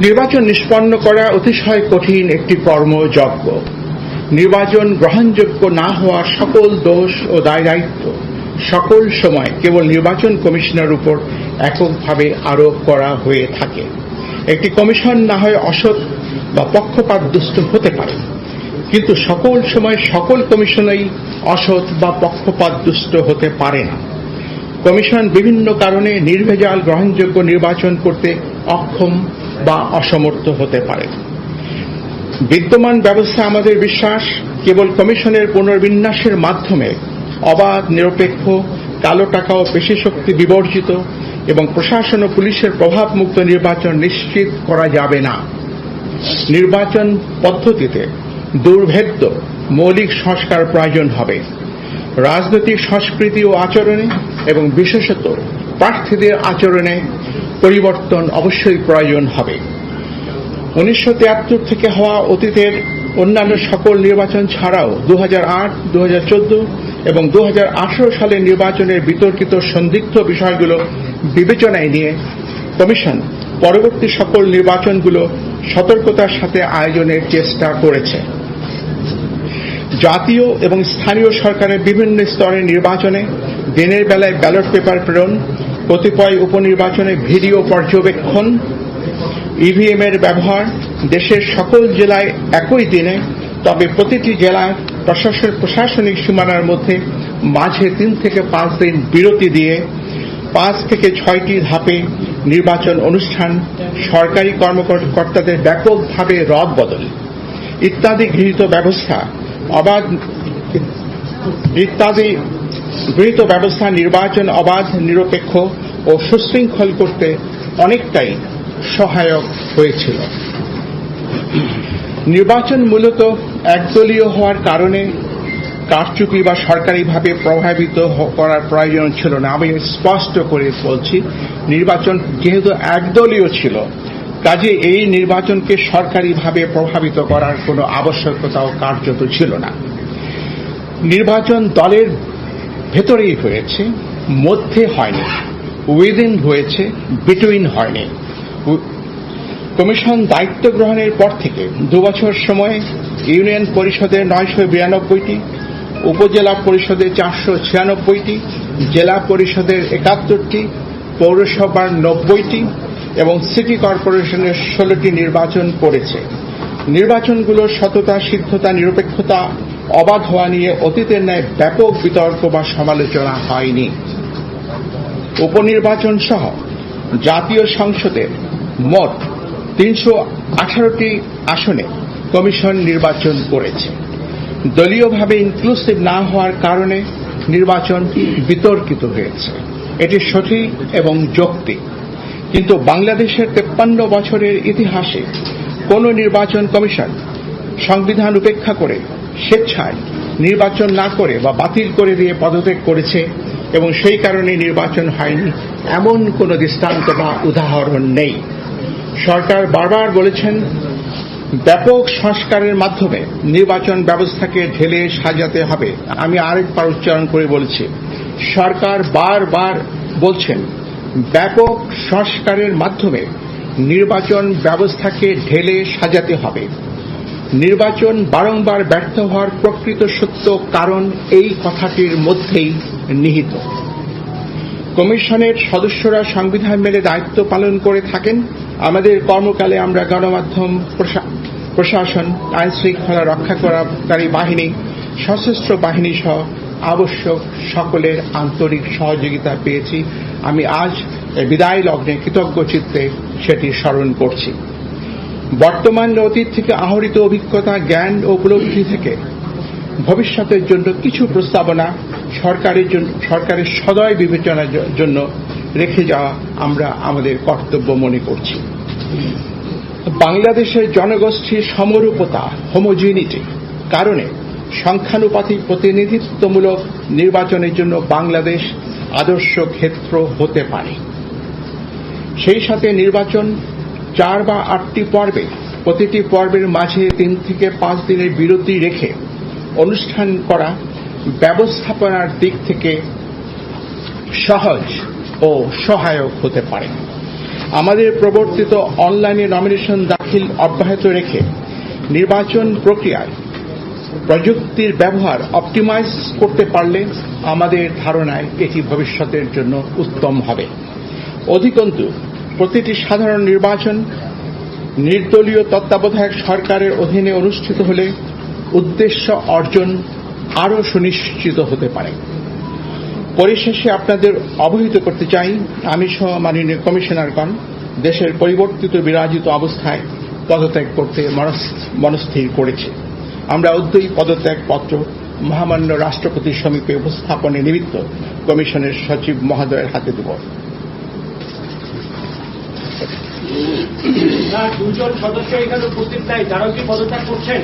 নির্বাচন নিষ্পন্ন করা অতিশয় কঠিন একটি কর্মযজ্ঞ। নির্বাচন গ্রহণযোগ্য না হওয়া সকল দোষ ও দায় দায়িত্ব সকল সময় কেবল নির্বাচন কমিশনের উপর এককভাবে আরোপ করা হয়ে থাকে। একটি কমিশন না হয় অসৎ বা পক্ষপাতদুষ্ট হতে পারে। কিন্তু সকল সময় সকল কমিশনেই অসৎ বা পক্ষপাতদুষ্ট হতে পারে না। কমিশন বিভিন্ন কারণে নির্ভেজাল গ্রহণযোগ্য নির্বাচন করতে অক্ষম বা অসমর্থ হতে পারে। বিদ্যমান ব্যবস্থা আমাদের বিশ্বাস কেবল কমিশনের পুনর্বিন্যাসের মাধ্যমে অবাধ, নিরপেক্ষ, কালো টাকা ও পেশি শক্তি বিবর্জিত এবং প্রশাসন ও পুলিশের প্রভাবমুক্ত নির্বাচন নিশ্চিত করা যাবে না। নির্বাচন পদ্ধতিতে দুর্ভেদ্য মৌলিক সংস্কার প্রয়োজন হবে। রাজনৈতিক সংস্কৃতি ও আচরণে এবং বিশেষত প্রার্থীদের আচরণে পরিবর্তন অবশ্যই প্রয়োজন হবে। উনিশশো তিয়াত্তর থেকে হওয়া অতীতের অন্যান্য সকল নির্বাচন ছাড়াও দু আট দু এবং দু হাজার আঠেরো সালের নির্বাচনের বিতর্কিত সন্দিগ্ধ বিষয়গুলো বিবেচনায় নিয়ে কমিশন পরবর্তী সকল নির্বাচনগুলো সতর্কতার সাথে আয়োজনের চেষ্টা করেছে। জাতীয় এবং স্থানীয় সরকারের বিভিন্ন স্তরের নির্বাচনে দিনের বেলায় ব্যালট পেপার প্রেরণ কতিপয় উপনির্বাচনে ভিডিও পর্যবেক্ষণ ইভিএম এর ব্যবহার, দেশের সকল জেলায় একই দিনে, তবে প্রতিটি জেলায় প্রশাসন প্রশাসনিক সীমানার মধ্যে মাঝে তিন থেকে পাঁচ দিন বিরতি দিয়ে পাঁচ থেকে ছয়টি ধাপে নির্বাচন অনুষ্ঠান সরকারি কর্মকর্তাদের ব্যাপকভাবে রদ বদল। ইত্যাদি গৃহীত ব্যবস্থা অবাধ ইত্যাদি গৃহীত ব্যবস্থা, নির্বাচন অবাধ, নিরপেক্ষ ও সুশৃঙ্খল করতে অনেকটাই সহায়ক হয়েছিল। নির্বাচন মূলত একদলীয় হওয়ার কারণে কারচুপি বা সরকারিভাবে প্রভাবিত করার প্রয়োজন ছিল না। আমি স্পষ্ট করে বলছি, নির্বাচন যেহেতু একদলীয় ছিল, কাজে এই নির্বাচনকে সরকারিভাবে প্রভাবিত করার কোনো আবশ্যকতাও কার্যত ছিল না। নির্বাচন দলের ভেতরেই হয়েছে, মধ্যে হয়নি উইদিন হয়েছে বিটুইন হয়নি। কমিশন দায়িত্ব গ্রহণের পর থেকে দুবছর সময়ে ইউনিয়ন পরিষদের নয়শো বিরানব্বইটি, উপজেলা পরিষদের চারশো ছিয়ানব্বইটি, জেলা পরিষদের একাত্তরটি, পৌরসভার নব্বইটি এবং সিটি কর্পোরেশনের ষোলোটি নির্বাচন করেছে। নির্বাচনগুলোর সততা, সিদ্ধতা, নিরপেক্ষতা অবাধ হওয়া নিয়ে অতীতের ন্যায় ব্যাপক বিতর্ক বা সমালোচনা হয়নি। উপনির্বাচন সহ জাতীয় সংসদের মোট তিনশো আঠারোটি আসনে কমিশন নির্বাচন করেছে। দলীয়ভাবে ইনক্লুসিভ না হওয়ার কারণে নির্বাচন বিতর্কিত হয়েছে। এটি সঠিক এবং যৌক্তিক। কিন্তু বাংলাদেশের তেপ্পান্ন বছরের ইতিহাসে কোন নির্বাচন কমিশন সংবিধান উপেক্ষা করে স্বেচ্ছায় নির্বাচন না করে বা বাতিল করে দিয়ে পদত্যাগ করেছে এবং সেই কারণে নির্বাচন হয়নি, এমন কোন দৃষ্টান্ত বা উদাহরণ নেই। সরকার বারবার বলেছেন, ব্যাপক সংস্কারের মাধ্যমে নির্বাচন ব্যবস্থাকে ঢেলে সাজাতে হবে। আমি আরেকবার উচ্চারণ করে বলছি, সরকার বারবার বলছেন, ব্যাপক সংস্কারের মাধ্যমে নির্বাচন ব্যবস্থাকে ঢেলে সাজাতে হবে। নির্বাচন বারংবার ব্যর্থ হওয়ার প্রকৃত সত্য কারণ এই কথাটির মধ্যেই নিহিত। কমিশনের সদস্যরা সংবিধান মেনে দায়িত্ব পালন করে থাকেন। আমাদের কর্মকালে আমরা গণমাধ্যম প্রশাসন আইন শৃঙ্খলা রক্ষা করাকারী বাহিনী, সশস্ত্র বাহিনী সহ আবশ্যক সকলের আন্তরিক সহযোগিতা পেয়েছি। আমি আজ বিদায় লগ্নে কৃতজ্ঞ চিত্তে সেটি স্মরণ করছি। বর্তমান অতীত থেকে আহরিত অভিজ্ঞতা, জ্ঞান ও উপলব্ধি থেকে ভবিষ্যতের জন্য কিছু প্রস্তাবনা সরকারের জন্য, সরকারের সদয় বিবেচনার জন্য রেখে যাওয়া আমরা আমাদের কর্তব্য মনে করছি। বাংলাদেশের জনগোষ্ঠীর সমরূপতা হোমোজিনিটি কারণে সংখ্যানুপাতিক প্রতিনিধিত্বমূলক নির্বাচনের জন্য বাংলাদেশ আদর্শ ক্ষেত্র হতে পারে। সেই সাথে নির্বাচন চার বা আটটি পর্বে, প্রতিটি পর্বের মাঝে তিন থেকে পাঁচ দিনের বিরতি রেখে অনুষ্ঠান করা ব্যবস্থাপনার দিক থেকে সহজ ও সহায়ক হতে পারে। আমাদের প্রবর্তিত অনলাইনে নমিনেশন দাখিল অব্যাহত রেখে নির্বাচন প্রক্রিয়ায় প্রযুক্তির ব্যবহার অপটিমাইজ করতে পারলে আমাদের ধারণায় এটি ভবিষ্যতের জন্য উত্তম হবে। অধিকন্তু প্রতিটি সাধারণ নির্বাচন নির্দলীয় তত্ত্বাবধায়ক সরকারের অধীনে অনুষ্ঠিত হলে উদ্দেশ্য অর্জন আরও সুনিশ্চিত হতে পারে। পরিশেষে আপনাদের অবহিত করতে চাই, আমি সহ মাননীয় কমিশনারগণ দেশের পরিবর্তিত বিরাজিত অবস্থায় পদত্যাগ করতে মনস- মনস্থির করেছি। আমরা উদ্যয়ী পদত্যাগ পত্র মহামান্য রাষ্ট্রপতির সমীপে উপস্থাপনের নিমিত্ত কমিশনের সচিব মহোদয়ের হাতে দেব। দুজন সদস্য এখানে উপস্থিত নাই। তারাও কি পদত্যাগ করছেন?